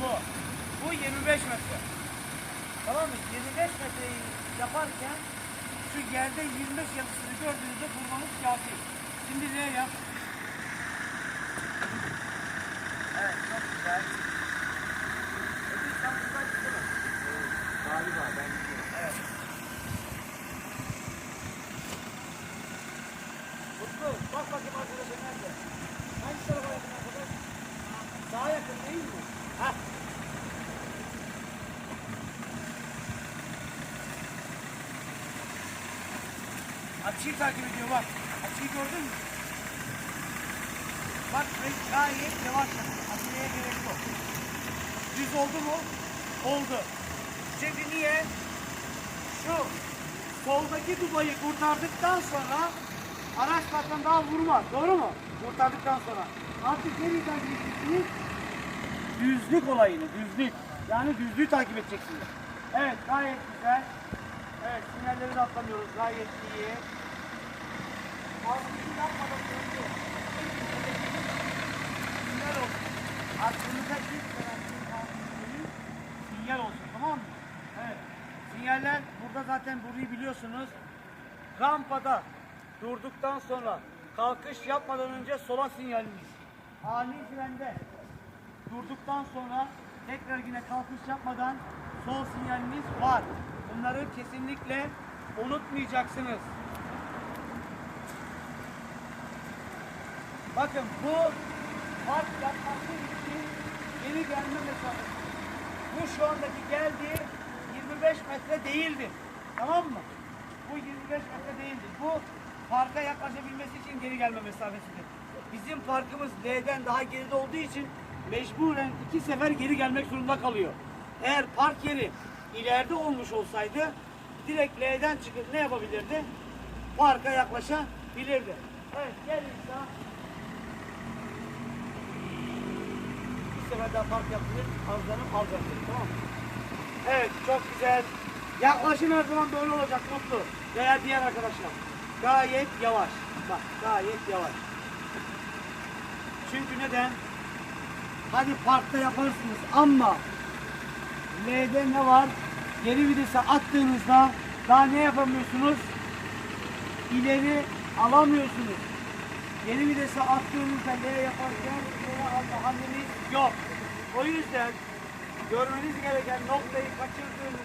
bu. Bu 25 metre. Tamam mı? 25 metreyi yaparken şu yerde 25 yazısını gördüğünüzde vurmanız kafi. Şimdi ne yap? Evet çok güzel. Ödül sen buradan çıksana. Galiba ben gidiyorum. Evet. Mutlu, bak bakayım arkadaşın nerede? Açıyı takip ediyor bak. Açıyı gördün mü? Bak gayet yavaş yapıyor. Aceleye gerek yok. Düz oldu mu? Oldu. Çünkü niye? Şu soldaki dubayı kurtardıktan sonra araç zaten daha vurmaz. Doğru mu? Kurtardıktan sonra. Artık nereyi takip edeceksiniz? Düzlük olayını, düzlük. Yani düzlüğü takip edeceksiniz. Evet, gayet güzel. De atlamıyoruz. Gayet iyi. Ağzınızı yapmadan önce sinyal olsun. Aklınıza gitmeden sinyal olsun, tamam mı? Evet. Sinyaller burada zaten burayı biliyorsunuz. Rampada durduktan sonra kalkış yapmadan önce sola sinyalimiz. Ani frende durduktan sonra tekrar yine kalkış yapmadan sol sinyaliniz var. Bunları kesinlikle unutmayacaksınız. Bakın bu park yapması için geri gelme mesafesi. Bu şu andaki geldiği 25 metre değildi. Tamam mı? Bu 25 metre değildi. Bu parka yaklaşabilmesi için geri gelme mesafesidir. Bizim parkımız L'den daha geride olduğu için mecburen iki sefer geri gelmek zorunda kalıyor. Eğer park yeri ileride olmuş olsaydı direkt L'den çıkıp ne yapabilirdi? Parka yaklaşabilirdi. Evet gel İsa. Bir sefer daha park yapılır. Alacağım dedi, tamam mı? Evet çok güzel. Yaklaşım her zaman böyle olacak Mutlu. Veya diğer arkadaşlar. Gayet yavaş. Bak gayet yavaş. Çünkü neden? Hadi parkta yaparsınız ama L'de ne var? Geri vitese attığınızda daha ne yapamıyorsunuz? İleri alamıyorsunuz. Geri vitese attığınızda L yaparken ileri alma haliniz yok. O yüzden görmeniz gereken noktayı kaçırdığınızda